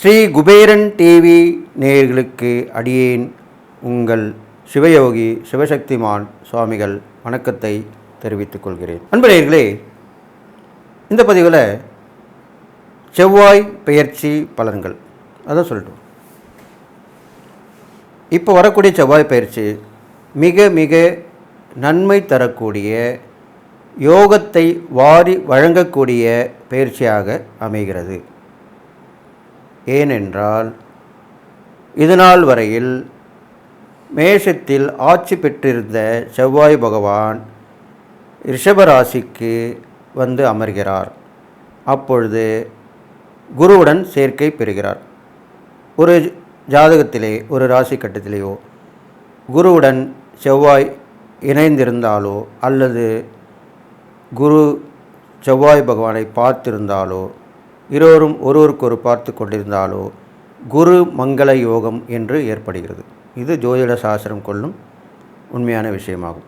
Sri Kuberan TV நேயர்களுக்கு அடியேன் உங்கள் சிவயோகி சிவசக்திமான் சுவாமிகள் வணக்கத்தை தெரிவித்துக் கொள்கிறேன். அன்பு இந்த பதிவில் செவ்வாய் பெயர்ச்சி பலன்கள் அதான் சொல்லட்டும். இப்போ வரக்கூடிய செவ்வாய் பயிற்சி மிக மிக நன்மை தரக்கூடிய யோகத்தை வாரி வழங்கக்கூடிய பயிற்சியாக அமைகிறது. ஏனென்றால் இதுநாள் வரையில் மேஷத்தில் ஆட்சி பெற்றிருந்த செவ்வாய் பகவான் ரிஷபராசிக்கு வந்து அமர்கிறார். அப்பொழுது குருவுடன் சேர்க்கை பெறுகிறார். ஒரு ஜாதகத்திலே ஒரு ராசி கட்டத்திலேயோ குருவுடன் செவ்வாய் இணைந்திருந்தாலோ அல்லது குரு செவ்வாய் பகவானை பார்த்திருந்தாலோ இருவரும் ஒருவருக்கொரு பார்த்து கொண்டிருந்தாலோ குரு மங்கள யோகம் என்று ஏற்படுகிறது. இது ஜோதிட சாஸ்திரம் கொள்ளும் உண்மையான விஷயமாகும்.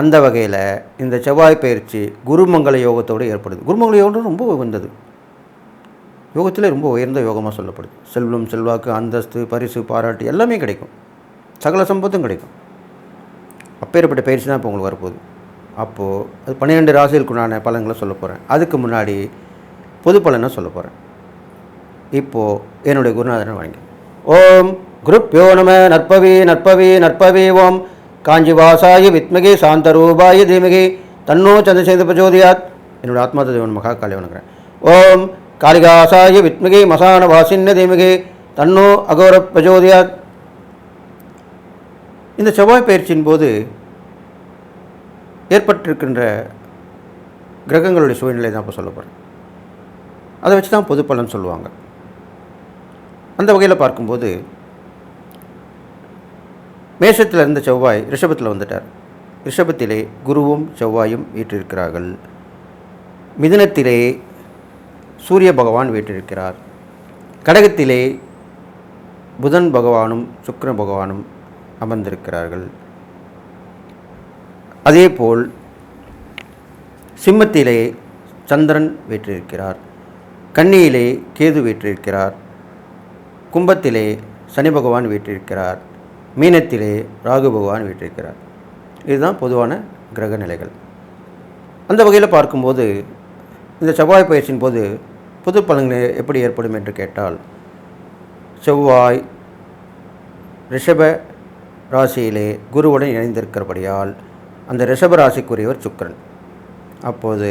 அந்த வகையில் இந்த செவ்வாய் பயிற்சி குருமங்கள யோகத்தோடு ஏற்படுது. குருமங்கள யோகம் ரொம்ப உயர்ந்தது. யோகத்தில் ரொம்ப உயர்ந்த யோகமாக சொல்லப்படுது. செல்வம் செல்வாக்கு அந்தஸ்து பரிசு பாராட்டு எல்லாமே கிடைக்கும். சகல சம்பத்தும் கிடைக்கும். அப்பேற்பட்ட பயிற்சி தான் இப்போ உங்களுக்கு வரப்போகுது. அப்போது அது பன்னிரெண்டு ராசிகளுக்குண்டான பலன்களை சொல்ல போகிறேன் அதுக்கு முன்னாடி பொது பலனை சொல்ல போகிறேன் இப்போது என்னுடைய குருநாதனை வழங்கி ஓம் குருப்யோ நம நற்பவி நற்பவி நற்பவி ஓம். காஞ்சிவாசாய வித்மகி சாந்தரூபாய தீமகி. தன்னோ சந்திரசேத பிரஜோதியாத் என்னோடய ஆத்மாத தேவன் மகா காளி வணங்குறேன். ஓம் காளிகாசாய வித்மகி மசான வாசின்ன தீமகி. தன்னோ அகோர பிரஜோதியாத் இந்த செவ்வாய் பயிற்சியின் போது ஏற்பட்டிருக்கின்ற கிரகங்களுடைய சூழ்நிலை தான் இப்போ சொல்ல போகிறேன் அதை வச்சு தான் பொது பலன் சொல்லுவாங்க. அந்த வகையில் பார்க்கும்போது மேஷத்தில் இருந்த செவ்வாய் ரிஷபத்தில் வந்துட்டார். ரிஷபத்திலே குருவும் செவ்வாயும் வீற்றிருக்கிறார்கள். மிதுனத்திலே சூரிய பகவான் வீற்றிருக்கிறார். கடகத்திலே புதன் பகவானும் சுக்கர பகவானும் அமர்ந்திருக்கிறார்கள். அதேபோல் சிம்மத்திலே சந்திரன் வீற்றிருக்கிறார் கன்னியிலே கேது வீற்றிருக்கிறார் கும்பத்திலே சனி பகவான் வீற்றிருக்கிறார் மீனத்திலே ராகு பகவான் வீற்றிருக்கிறார். இதுதான் பொதுவான கிரக நிலைகள். அந்த வகையில் பார்க்கும்போது இந்த செவ்வாய் பயிற்சியின் போது புது பலன்கள் எப்படி ஏற்படும் என்று கேட்டால் செவ்வாய் ரிஷப ராசியிலே குருவுடன் இணைந்திருக்கிறபடியால் அந்த ரிஷபராசிக்குரியவர் சுக்கரன் சுக்கிரன். அப்போது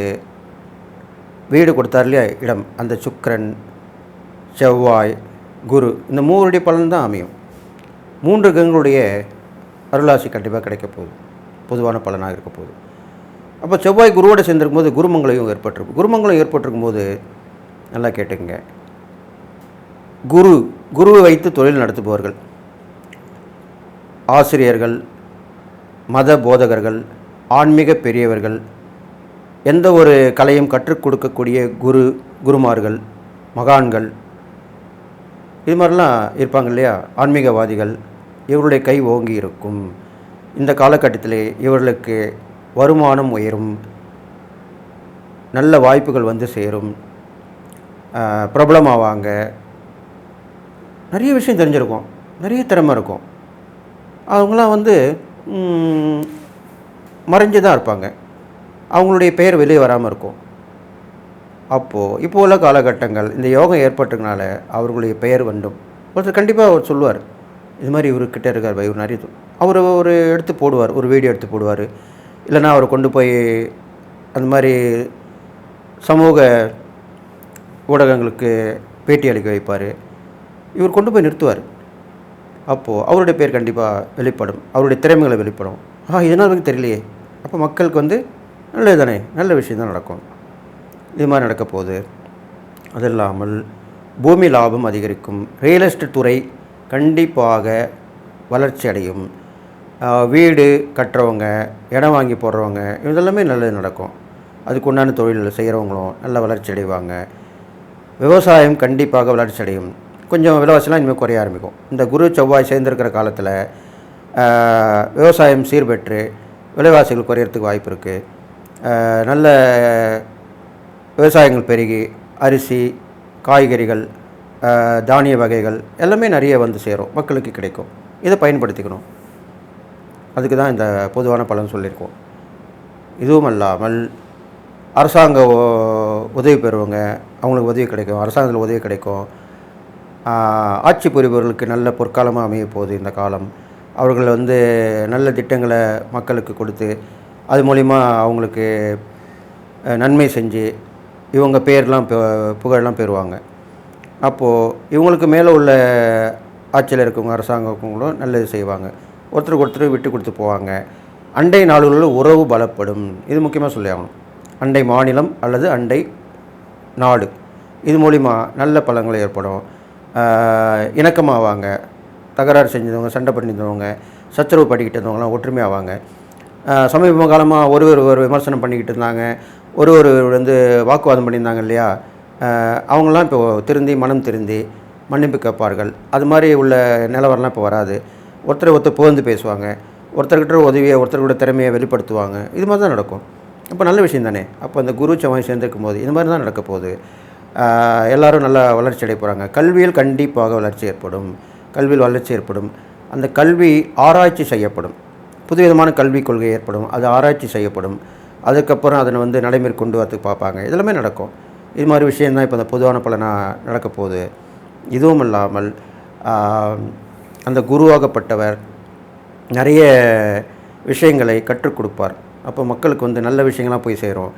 வீடு கொடுத்தார் இல்லையா? இடம். அந்த சுக்கரன் செவ்வாய் குரு இந்த மூவருடைய பலன் தான் அமையும். மூன்று கிரகங்களுடைய அருளாசி கண்டிப்பாக கிடைக்க போகுது. பொதுவான பலனாக இருக்க போகுது. அப்போ செவ்வாய் குருவோடு சேர்ந்திருக்கும் போது குருமங்களையும் ஏற்பட்டிருக்கும் குருமங்கலம் ஏற்பட்டிருக்கும் போது நல்லா கேட்டுங்க குரு குருவை வைத்து தொழில் நடத்துபவர்கள் ஆசிரியர்கள் மத போதகர்கள் ஆன்மீக பெரியவர்கள் எந்த ஒரு கலையும் கற்றுக் கொடுக்கக்கூடிய குரு குருமார்கள் மகான்கள் இது மாதிரிலாம் இருப்பாங்க இல்லையா? ஆன்மீகவாதிகள் இவருடைய கை ஓங்கி இருக்கும். இந்த காலகட்டத்தில் இவர்களுக்கு வருமானம் உயரும். நல்ல வாய்ப்புகள் வந்து சேரும். பிரபலமாவாங்க. நிறைய விஷயம் தெரிஞ்சிருக்கும். நிறைய திறமை இருக்கும். அவங்களாம் வந்து மறைஞ்சு தான் இருப்பாங்க. அவங்களுடைய பெயர் வெளியே வராமல் இருக்கும். அப்போது இப்போ உள்ள காலகட்டங்கள் இந்த யோகம் ஏற்பட்டதுனால அவர்களுடைய பெயர் வேண்டும் ஒருத்தர் கண்டிப்பாக அவர் சொல்லுவார். இது மாதிரி இவர்கிட்ட இருக்கார் பை இவர் நிறைய அவர் ஒரு எடுத்து போடுவார் ஒரு வீடியோ எடுத்து போடுவார். இல்லைன்னா அவரை கொண்டு போய் அந்த மாதிரி சமூக ஊடகங்களுக்கு பேட்டி அளிக்க வைப்பார். இவர் கொண்டு போய் நிறுத்துவார். அப்போது அவருடைய பேர் கண்டிப்பாக வெளிப்படும். அவருடைய திறமைகளை வெளிப்படும். ஆ இதனால் எனக்கு தெரியலையே. அப்போ மக்களுக்கு வந்து நல்லது தானே நல்ல விஷயம் தான் நடக்கும். இது மாதிரி நடக்க போகுது. அது இல்லாமல் பூமி லாபம் அதிகரிக்கும். ரியல் எஸ்டேட் துறை கண்டிப்பாக வளர்ச்சி அடையும். வீடு கட்டுறவங்க இடம் வாங்கி போடுறவங்க இதெல்லாமே நல்லது நடக்கும். அதுக்கு உண்டான தொழில் செய்கிறவங்களும் நல்ல வளர்ச்சி அடைவாங்க. விவசாயம் கண்டிப்பாக வளர்ச்சி அடையும். கொஞ்சம் விலைவாசிலாம் இனிமேல் குறைய ஆரம்பிக்கும். இந்த குரு செவ்வாய் சேர்ந்திருக்கிற காலத்தில் விவசாயம் சீர்பெற்று விலைவாசிகள் குறையறதுக்கு வாய்ப்பு இருக்குது நல்ல விவசாயங்கள் பெருகி அரிசி காய்கறிகள் தானிய வகைகள் எல்லாமே நிறைய வந்து சேரும் மக்களுக்கு கிடைக்கும். இதை பயன்படுத்திக்கணும். அதுக்கு தான் இந்த பொதுவான பலன் சொல்லியிருக்கோம். இதுவும் அல்லாமல் அரசாங்க உதவி பெறுவங்க அவங்களுக்கு உதவி கிடைக்கும் அரசாங்கத்தில் உதவி கிடைக்கும். ஆட்சி புரிபவர்களுக்கு நல்ல பொற்காலமாக அமைய போகுது இந்த காலம். அவர்கள் வந்து நல்ல திட்டங்களை மக்களுக்கு கொடுத்து அது மூலிமா அவங்களுக்கு நன்மை செஞ்சு இவங்க பேர்லாம் புகழெலாம் பெறுவாங்க. அப்போது இவங்களுக்கு மேலே உள்ள ஆட்சியில் இருக்கவங்க அரசாங்கங்களும் நல்லது செய்வாங்க. ஒருத்தருக்கு ஒருத்தர் விட்டு கொடுத்து போவாங்க. அண்டை நாடுகளில் உறவு பலப்படும். இது முக்கியமாக சொல்லி ஆகணும். அண்டை மாநிலம் அல்லது அண்டை நாடு. இது மூலிமா நல்ல பலங்கள் ஏற்படும். இணக்கமாவாங்க. தகராறு செஞ்சவங்க சண்டை பண்ணியிருந்தவங்க சச்சரவு பண்ணிக்கிட்டு இருந்தவங்களாம் ஒற்றுமையாவாங்க. சமீப காலமாக ஒரு ஒரு ஒரு விமர்சனம் பண்ணிக்கிட்டு இருந்தாங்க. ஒரு ஒரு வந்து வாக்குவாதம் பண்ணியிருந்தாங்க இல்லையா? அவங்களாம் இப்போ திருந்தி மனம் திருந்தி மன்னிப்பு கேட்பார்கள். அது மாதிரி உள்ள நிலவரம்லாம் இப்போ வராது. ஒருத்தரை ஒருத்தர் புகழ்ந்து பேசுவாங்க. ஒருத்தர்கிட்ட உதவியை ஒருத்தரோட திறமையை வெளிப்படுத்துவாங்க. இது மாதிரி தான் நடக்கும். அப்போ நல்ல விஷயம் தானே. அப்போ அந்த குரு செவ்வாய் சேர்ந்துருக்கும் போது இது மாதிரி தான் நடக்க போகுது. எல்லோரும் நல்லா வளர்ச்சி அடைய போகிறாங்க கல்வியில் கண்டிப்பாக வளர்ச்சி ஏற்படும். கல்வியில் வளர்ச்சி ஏற்படும். அந்த கல்வி ஆராய்ச்சி செய்யப்படும். புதுவிதமான கல்விக் கொள்கை ஏற்படும். அது ஆராய்ச்சி செய்யப்படும். அதுக்கப்புறம் அதனை வந்து நடைமுறை கொண்டு வரதுக்கு பார்ப்பாங்க. இதெல்லாமே நடக்கும். இது மாதிரி விஷயந்தான் இப்போ அந்த பொதுவான பலனாக நடக்க போகுது. இதுவும் இல்லாமல் அந்த குருவாகப்பட்டவர் நிறைய விஷயங்களை கற்றுக் கொடுப்பார். அப்போ மக்களுக்கு வந்து நல்ல விஷயங்கள்லாம் போய் சேரும்.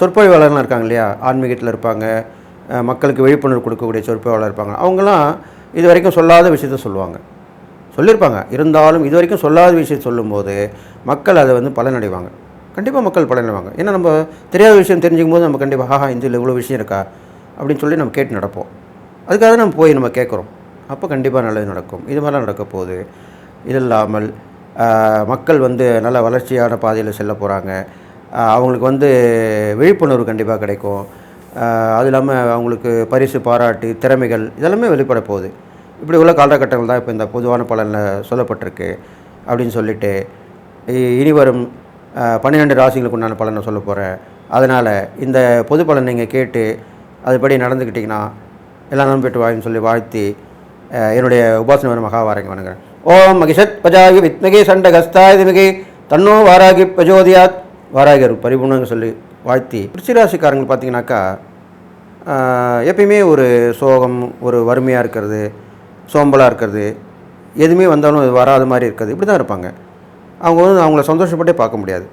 சொற்பொழிவாளர்லாம் இருக்காங்க இல்லையா? ஆன்மீகத்தில் இருப்பாங்க. மக்களுக்கு விழிப்புணர்வு கொடுக்கக்கூடிய சொற்பொழிவாளர் இருப்பாங்க. அவங்களாம் இது வரைக்கும் சொல்லாத விஷயத்த சொல்லுவாங்க. சொல்லியிருப்பாங்க. இருந்தாலும் இது வரைக்கும் சொல்லாத விஷயம் சொல்லும்போது மக்கள் அதை வந்து பலனடைவாங்க. கண்டிப்பாக மக்கள் பலனடைவாங்க. ஏன்னா நம்ம தெரியாத விஷயம் தெரிஞ்சுக்கும் போது நம்ம கண்டிப்பாக ஹாஹா இந்தியில் இவ்வளோ விஷயம் இருக்கா? அப்படின்னு சொல்லி நம்ம கேட்டு நடப்போம். அதுக்காக நம்ம போய் நம்ம கேட்குறோம். அப்போ கண்டிப்பாக நல்லது நடக்கும். இது மாதிரிலாம் நடக்க போகுது. இது இல்லாமல் மக்கள் வந்து நல்ல வளர்ச்சியான பாதையில் செல்ல போகிறாங்க அவங்களுக்கு வந்து விழிப்புணர்வு கண்டிப்பாக கிடைக்கும். அது இல்லாமல் அவங்களுக்கு பரிசு பாராட்டு திறமைகள் இதெல்லாமே வெளிப்பட போகுது. இப்படி உள்ள காலகட்டங்கள் தான் இப்போ இந்த பொதுவான பலனில் சொல்லப்பட்டிருக்கு அப்படின்னு சொல்லிட்டு இ- இனி வரும் பன்னிரெண்டு ராசிகளுக்கு உண்டான பலனை சொல்ல போகிறேன் அதனால் இந்த பொது பலன் நீங்கள் கேட்டு அதுபடி நடந்துக்கிட்டிங்கன்னா எல்லாம் நலம் பெற்று வாயின்னு சொல்லி வாழ்த்தி என்னுடைய உபாசனை வரும் மகாவாரங்க வணங்குறேன். ஓம் மகிஷத் பஜாகி வித்மகி சண்ட தன்னோ வாராகி பிரஜோதியாத். வாராகர் பரிபூர்ணங்க சொல்லி வாழ்த்தி. விருச்சிராசிக்காரங்க பார்த்தீங்கன்னாக்கா எப்பயுமே ஒரு சோகம் ஒரு வறுமையாக இருக்கிறது சோம்பலாக இருக்கிறது எதுவுமே வந்தாலும் அது வராத மாதிரி இருக்கிறது இப்படி தான் இருப்பாங்க. அவங்க வந்து அவங்கள சந்தோஷப்பட்டே பார்க்க முடியாது.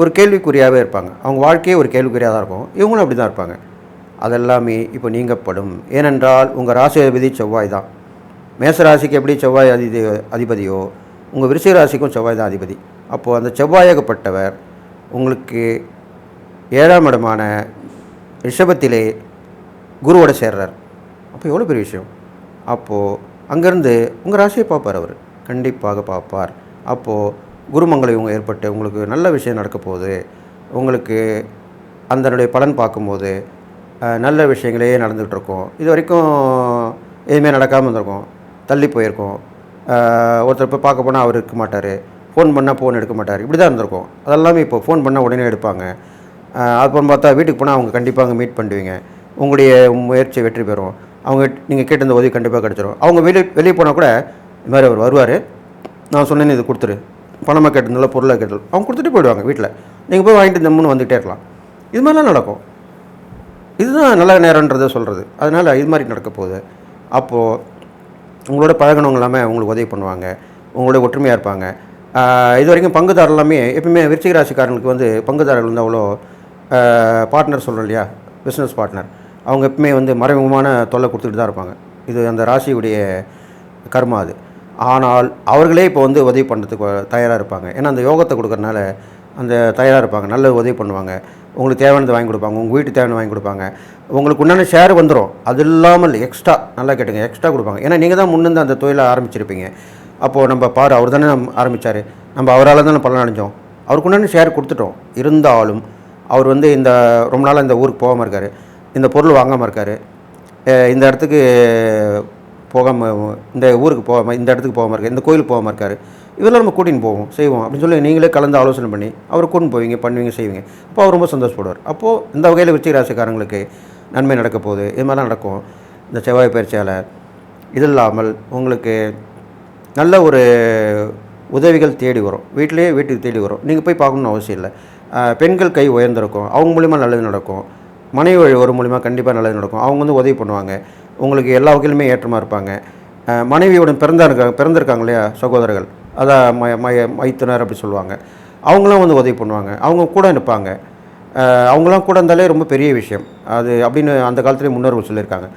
ஒரு கேள்விக்குறியாகவே இருப்பாங்க. அவங்க வாழ்க்கையே ஒரு கேள்விக்குறியாக தான் இருக்கும். இவங்களும் அப்படி தான் இருப்பாங்க. அதெல்லாமே இப்போ நீங்கப்படும். ஏனென்றால் உங்கள் ராசி அதிபதி செவ்வாய் தான். மேச ராசிக்கு எப்படி செவ்வாய் அதி அதிபதியோ உங்கள் விருச்சிக ராசிக்கும் செவ்வாய் தான் அதிபதி. அப்போது அந்த செவ்வாயகப்பட்டவர் உங்களுக்கு ஏழாம் இடமான ரிஷபத்திலே குருவோட சேர்றார். அப்போ எவ்வளோ பெரிய விஷயம்? அப்போது அங்கேருந்து உங்கள் ராசியை பார்ப்பார் அவர். கண்டிப்பாக பார்ப்பார். அப்போது குருமங்களை இவங்க ஏற்பட்டு உங்களுக்கு நல்ல விஷயம் நடக்க போகுது. உங்களுக்கு அதனுடைய பலன் பார்க்கும்போது நல்ல விஷயங்களே நடந்துகிட்ருக்கோம் இது வரைக்கும் எதுவுமே நடக்காமல் இருந்திருக்கும். தள்ளி போயிருக்கோம். ஒருத்தர் போய் பார்க்க போனால் அவர் இருக்க மாட்டார். ஃபோன் பண்ணால் ஃபோன் எடுக்க மாட்டார். இப்படி தான் இருந்திருக்கும். அதெல்லாமே இப்போ ஃபோன் பண்ணால் உடனே எடுப்பாங்க. அப்புறம் பார்த்தா வீட்டுக்கு போனால் அவங்க கண்டிப்பாக அங்கே மீட் பண்ணுவீங்க. உங்களுடைய முயற்சி வெற்றி பெறும். அவங்க நீங்கள் கேட்டிருந்த உதவி கண்டிப்பாக கிடச்சிரும். அவங்க வெளியே வெளியே போனால் கூட இது மாதிரி அவர் வருவார். நான் சொன்னேன்னு இது கொடுத்துரு. பணமாக கேட்டிருந்தால பொருளாக கேட்டது அவங்க கொடுத்துட்டு போயிடுவாங்க வீட்டில் நீங்கள் போய் வாங்கிட்டு இந்த மூணு வந்துகிட்டே இருக்கலாம். இது மாதிரிலாம் நடக்கும். இதுதான் நல்ல நேரன்றதை சொல்கிறது அதனால் இது மாதிரி நடக்க போகுது. அப்போது உங்களோட பழகினவங்க எல்லாமே உங்களுக்கு உதவி பண்ணுவாங்க. உங்களோட ஒற்றுமையாக இருப்பாங்க. இது வரைக்கும் பங்குதாரர் எல்லாமே எப்பவுமே விருச்சிக ராசிக்காரங்களுக்கு வந்து பங்குதாரர்கள் வந்து அவ்வளோ பார்ட்னர் சொல்கிறோம் இல்லையா? பிஸ்னஸ் பார்ட்னர் அவங்க எப்பவுமே வந்து மறைமுகமான தொல்லை கொடுத்துட்டு தான் இருப்பாங்க. இது அந்த ராசியுடைய கர்மா அது. ஆனால் அவர்களே இப்போ வந்து உதவி பண்ணுறதுக்கு தயாராக இருப்பாங்க. ஏன்னா அந்த யோகத்தை கொடுக்குறதுனால அந்த தயாராக இருப்பாங்க. நல்ல உதவி பண்ணுவாங்க. உங்களுக்கு தேவையானது வாங்கி கொடுப்பாங்க. உங்கள் வீட்டுக்கு தேவையான வாங்கி கொடுப்பாங்க. உங்களுக்கு உண்டான ஷேர் வந்துடும் அது இல்லாமல் எக்ஸ்ட்ரா நல்லா கேட்டுங்க எக்ஸ்ட்ரா கொடுப்பாங்க. ஏன்னா நீங்கள் தான் முன்னிருந்து அந்த தொழிலை ஆரம்பிச்சிருப்பீங்க. அப்போது நம்ம பாரு அவர் தானே ஆரம்பித்தார் நம்ம அவரால் தானே பலன் அடைஞ்சோம். அவருக்கு உண்டான ஷேர் கொடுத்துட்டோம். இருந்தாலும் அவர் வந்து இந்த ரொம்ப நாளாக இந்த ஊருக்கு போகாமல் இருக்கார். இந்த பொருள் வாங்காமல் இருக்கார். இந்த இடத்துக்கு போகாமல் இந்த ஊருக்கு போகாமல் இந்த இடத்துக்கு போகாமல் இருக்கார். இந்த கோயிலுக்கு போகாமல் இருக்கார். இதெல்லாம் நம்ம கூட்டின்னு போவோம் செய்வோம். அப்படின்னு சொல்லி நீங்களே கலந்து ஆலோசனை பண்ணி அவர் கூட்டின்னு போவீங்க பண்ணுவீங்க செய்வீங்க. அப்போ அவர் ரொம்ப சந்தோஷப்படுவார். அப்போது இந்த வகையில் விருச்சிக ராசிக்காரங்களுக்கு நன்மை நடக்க போகுது. இது மாதிரிலாம் நடக்கும். இந்த செவ்வாய் பயிற்சியால் இது இல்லாமல் உங்களுக்கு நல்ல ஒரு உதவிகள் தேடி வரும். வீட்டிலேயே வீட்டுக்கு தேடி வரும். நீங்கள் போய் பார்க்கணுன்னு அவசியம் இல்லை. பெண்கள் கை உயர்ந்திருக்கும். அவங்க மூலிமா நல்லது நடக்கும். மனைவி வழி ஒரு மூலிமா கண்டிப்பாக நல்லது நடக்கும். அவங்க வந்து உதவி பண்ணுவாங்க. உங்களுக்கு எல்லா வகையிலுமே ஏற்றமாக இருப்பாங்க. மனைவியோட மனைவியுடன் பிறந்தா பிறந்திருக்காங்க இல்லையா சகோதரர்கள்? அதான் மய மய மைத்துனர் அப்படி சொல்லுவாங்க. அவங்களாம் வந்து உதவி பண்ணுவாங்க. அவங்க கூட நிற்பாங்க. அவங்களாம் கூட இருந்தாலே ரொம்ப பெரிய விஷயம். அது அப்படின்னு அந்த காலத்துலேயே முன்னோர்கள் சொல்லியிருக்காங்க.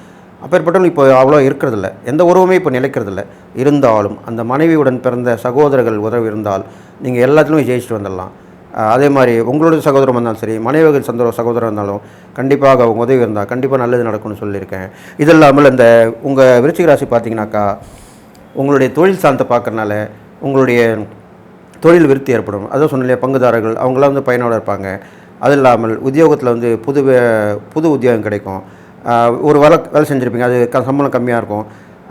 அப்பேற்பட்டவங்க இப்போ அவ்வளோ இருக்கிறதில்ல. எந்த உறவுமே இப்போ நிலைக்கிறதில்ல. இருந்தாலும் அந்த மனைவியுடன் பிறந்த சகோதரர்கள் உறவு இருந்தால் நீங்கள் எல்லாத்துலேயும் ஜெயிச்சுட்டு வந்துடலாம். அதே மாதிரி உங்களோட சகோதரம் இருந்தாலும் சரி மனைவிகள் சந்தோ சகோதரம் இருந்தாலும் கண்டிப்பாக அவங்க உதவி இருந்தால் கண்டிப்பாக நல்லது நடக்கும்னு சொல்லியிருக்கேன். இது இல்லாமல் இந்த உங்கள் விருச்சிக ராசி பார்த்தீங்கன்னாக்கா உங்களுடைய தொழில் சார்ந்த பார்க்கறனால உங்களுடைய தொழில் விருத்தி ஏற்படும். அதான் சொன்னலையே பங்குதாரர்கள் அவங்களாம் வந்து பயனோட இருப்பாங்க. அது இல்லாமல் உத்தியோகத்தில் வந்து புது புது உத்தியோகம் கிடைக்கும். ஒரு வேலை வேலை செஞ்சுருப்பீங்க. அது க சம்பளம் கம்மியாக இருக்கும்.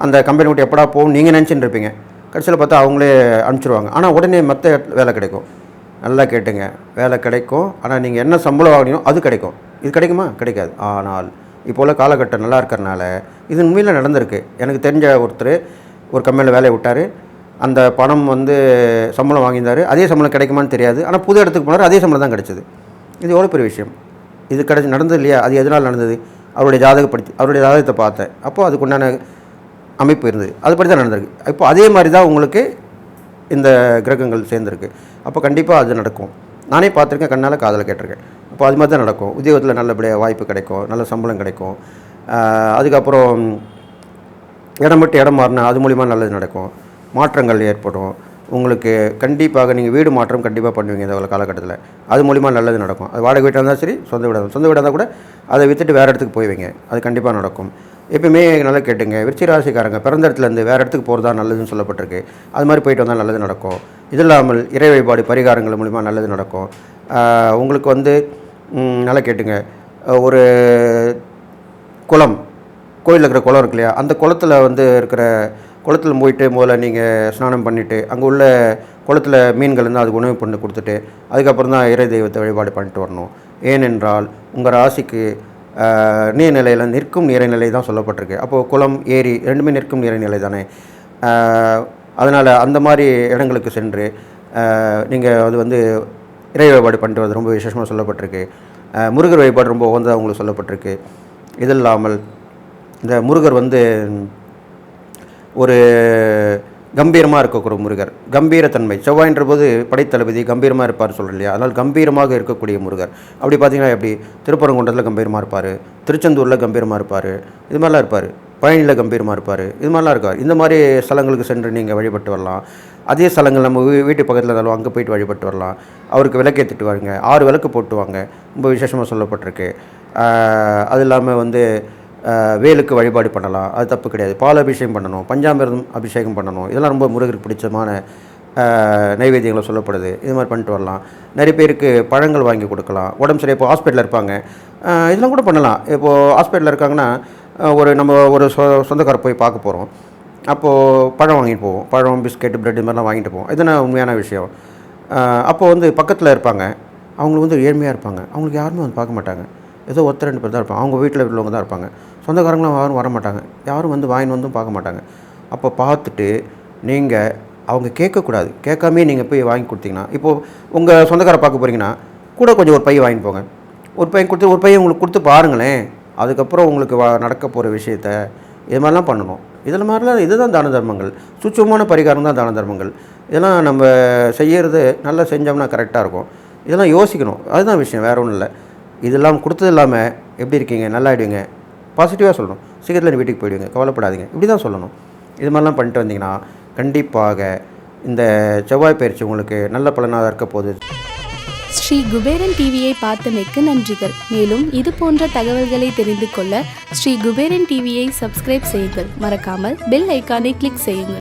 அந்த கம்பெனி விட்டு எப்படா போகும் நீங்கள் நினச்சின்னு இருப்பீங்க கடைசியில் பார்த்தா அவங்களே அனுப்பிச்சிடுவாங்க ஆனால் உடனே மற்ற வேலை கிடைக்கும். நல்லா கேட்டுங்க. வேலை கிடைக்கும். ஆனால் நீங்கள் என்ன சம்பளம் வாங்கினோ அது கிடைக்கும். இது கிடைக்குமா? கிடைக்காது. ஆனால் இப்போ உள்ள காலகட்டம் நல்லா இருக்கிறனால இது உண்மையில் நடந்திருக்கு. எனக்கு தெரிஞ்ச ஒருத்தர் ஒரு கம்பெனியில் வேலையை விட்டார். அந்த பணம் வந்து சம்பளம் வாங்கியிருந்தார். அதே சம்பளம் கிடைக்குமான்னு தெரியாது. ஆனால் புது இடத்துக்கு போனார். அதே சம்பளம் தான் கிடச்சிது. இது எவ்வளோ பெரிய விஷயம்? இது கிடைச்சி நடந்தது இல்லையா? அது எதனால் நடந்தது? அவருடைய ஜாதகப்படுத்தி அவருடைய ஜாதகத்தை பார்த்தேன். அப்போது அதுக்குண்டான அமைப்பு இருந்தது. அதுபடி தான் நடந்திருக்கு. இப்போ அதே மாதிரி தான் உங்களுக்கு இந்த கிரகங்கள் சேர்ந்துருக்கு. அப்போ கண்டிப்பாக அது நடக்கும். நானே பார்த்துருக்கேன் கண்ணால் காதில் கேட்டிருக்கேன். அப்போ அது மாதிரி தான் நடக்கும். உத்தியோகத்தில் நல்லபடியாக வாய்ப்பு கிடைக்கும் நல்ல சம்பளம் கிடைக்கும். அதுக்கப்புறம் இடம் விட்டு இடம் மாறினா அது மூலிமா நல்லது நடக்கும். மாற்றங்கள் ஏற்படும். உங்களுக்கு கண்டிப்பாக நீங்கள் வீடு மாற்றம் கண்டிப்பாக பண்ணுவீங்க இந்த காலகட்டத்தில். அது மூலிமா நல்லது நடக்கும். அது வாடகை வீட்டாக இருந்தாலும் சரி சொந்த வீடாக சொந்த வீடாக இருந்தால் கூட அதை விற்றுட்டு வேறு இடத்துக்கு போய்வீங்க அது கண்டிப்பாக நடக்கும். எப்பயுமே நல்லா கேட்டுங்க. விருச்சி ராசிக்காரங்க பிறந்த இடத்துலேருந்து வேறு இடத்துக்கு போகிறதா நல்லதுன்னு சொல்லப்பட்டிருக்கு. அது மாதிரி போயிட்டு வந்தால் நல்லது நடக்கும். இது இல்லாமல் இறை வழிபாடு பரிகாரங்கள் மூலிமா நல்லது நடக்கும். உங்களுக்கு வந்து நல்லா கேட்டுங்க. ஒரு குளம் கோயிலில் இருக்கிற குளம் இருக்கு இல்லையா? அந்த குளத்தில் வந்து இருக்கிற குளத்தில் போயிட்டு முதல்ல நீங்கள் ஸ்நானம் பண்ணிவிட்டு அங்கே உள்ள குளத்துல மீன்கள் இருந்தால் அதுக்கு உணவு பண்ணி கொடுத்துட்டு அதுக்கப்புறம் தான் இறை தெய்வத்தை வழிபாடு பண்ணிட்டு வரணும். ஏனென்றால் உங்கள் ராசிக்கு நீர்நிலையில் நிற்கும் நீரைநிலை தான் சொல்லப்பட்டிருக்கு. அப்போது குளம் ஏரி ரெண்டுமே நிற்கும் நீரைநிலை தானே? அதனால் அந்த மாதிரி இடங்களுக்கு சென்று நீங்கள் அது வந்து இறை வழிபாடு பண்ணிட்டு வரது ரொம்ப விசேஷமாக சொல்லப்பட்டிருக்கு. முருகர் வழிபாடு ரொம்ப உகந்ததாக உங்களுக்கு சொல்லப்பட்டிருக்கு. இது இல்லாமல் இந்த முருகர் வந்து ஒரு கம்பீரமாக இருக்கக்கூடிய முருகர். கம்பீரத்தன்மை. செவ்வாயின்ற போது படைத்தளபதி கம்பீரமாக இருப்பார் சொல்கிறேன் இல்லையா? அதனால் கம்பீரமாக இருக்கக்கூடிய முருகர். அப்படி பார்த்தீங்கன்னா எப்படி? திருப்பரங்குன்றத்தில் கம்பீரமாக இருப்பார். திருச்செந்தூரில் கம்பீரமாக இருப்பார். இது மாதிரிலாம் இருப்பார். பழனியில் கம்பீரமாக இருப்பார். இது மாதிரிலாம் இருக்கார். இந்த மாதிரி ஸ்தலங்களுக்கு சென்று நீங்கள் வழிபட்டு வரலாம். அதே ஸ்தலங்கள் நம்ம வீட்டு பக்கத்தில் இருந்தாலும் அங்கே போயிட்டு வழிபட்டு வரலாம். அவருக்கு விளக்கேற்றிட்டு வாங்க ஆறு விளக்கு போட்டுவாங்க. ரொம்ப விசேஷமாக சொல்லப்பட்டிருக்கு. அது இல்லாமல் வந்து வேலுக்கு வழிபாடு பண்ணலாம். அது தப்பு கிடையாது. பால் அபிஷேகம் பண்ணணும். பஞ்சாமிரதம் அபிஷேகம் பண்ணணும். இதெல்லாம் ரொம்ப முருகருக்கு பிடிச்சமான நைவேத்தியங்களை சொல்லப்படுது. இது மாதிரி பண்ணிட்டு வரலாம். நிறைய பேருக்கு பழங்கள் வாங்கி கொடுக்கலாம். உடம்பு சரி இப்போ ஹாஸ்பிட்டலில் இருப்பாங்க. இதெல்லாம் கூட பண்ணலாம். இப்போது ஹாஸ்பிட்டலில் இருக்காங்கன்னா ஒரு நம்ம ஒரு சொ சொந்தக்கார போய் பார்க்க போகிறோம் அப்போது பழம் வாங்கிட்டு போவோம். பழம் பிஸ்கெட் பிரெட் இது மாதிரிலாம் வாங்கிட்டு போவோம். இதுனா உண்மையான விஷயம். அப்போது வந்து பக்கத்தில் இருப்பாங்க. அவங்க வந்து ஏழ்மையாக இருப்பாங்க. அவங்களுக்கு யாருமே வந்து பார்க்க மாட்டாங்க. ஏதோ ஒருத்தர் ரெண்டு பேர் தான் இருப்பாங்க. அவங்க வீட்டில் உள்ளவங்க தான் இருப்பாங்க. சொந்தக்காரங்களும் யாரும் வர மாட்டாங்க. யாரும் வந்து வாங்கின்னு வந்தும் பார்க்க மாட்டாங்க. அப்போ பார்த்துட்டு நீங்கள் அவங்க கேட்கக்கூடாது. கேட்காமே நீங்கள் போய் வாங்கி கொடுத்தீங்கன்னா இப்போது உங்கள் சொந்தக்கார பார்க்க போகிறீங்கன்னா கூட கொஞ்சம் ஒரு பையன் வாங்கி போங்க. ஒரு பையன் கொடுத்து ஒரு பையன் உங்களுக்கு கொடுத்து பாருங்களேன். அதுக்கப்புறம் உங்களுக்கு வா நடக்க போகிற விஷயத்த இது மாதிரிலாம் பண்ணணும். இதில் மாதிரிலாம் இதுதான் தான தர்மங்கள். சுச்சமான பரிகாரம் தான் தான தர்மங்கள். இதெல்லாம் நம்ம செய்கிறது நல்லா செஞ்சோம்னா கரெக்டாக இருக்கும். இதெல்லாம் யோசிக்கணும். அதுதான் விஷயம் வேற ஒன்றும் இல்லை. இதெல்லாம் கொடுத்தது இல்லாமல் எப்படி இருக்கீங்க? நல்லா ஆயிடுவீங்க. பாசிட்டிவாக சொல்லணும். சீக்கிரத்தில் நீ வீட்டுக்கு போயிடுவீங்க. கவலைப்படாதீங்க. இப்படி தான் சொல்லணும். இது மாதிரிலாம் பண்ணிட்டு வந்தீங்கன்னா கண்டிப்பாக இந்த செவ்வாய் பயிற்சி உங்களுக்கு நல்ல பலனாக இருக்க போகுது. ஸ்ரீ குபேரன் டிவியை பார்த்தமைக்கு நன்றிகள். மேலும் இது போன்ற தகவல்களை தெரிந்து கொள்ள ஸ்ரீ குபேரன் டிவியை சப்ஸ்கிரைப் செய்யுங்கள். மறக்காமல் பெல் ஐக்கானை கிளிக் செய்யுங்கள்.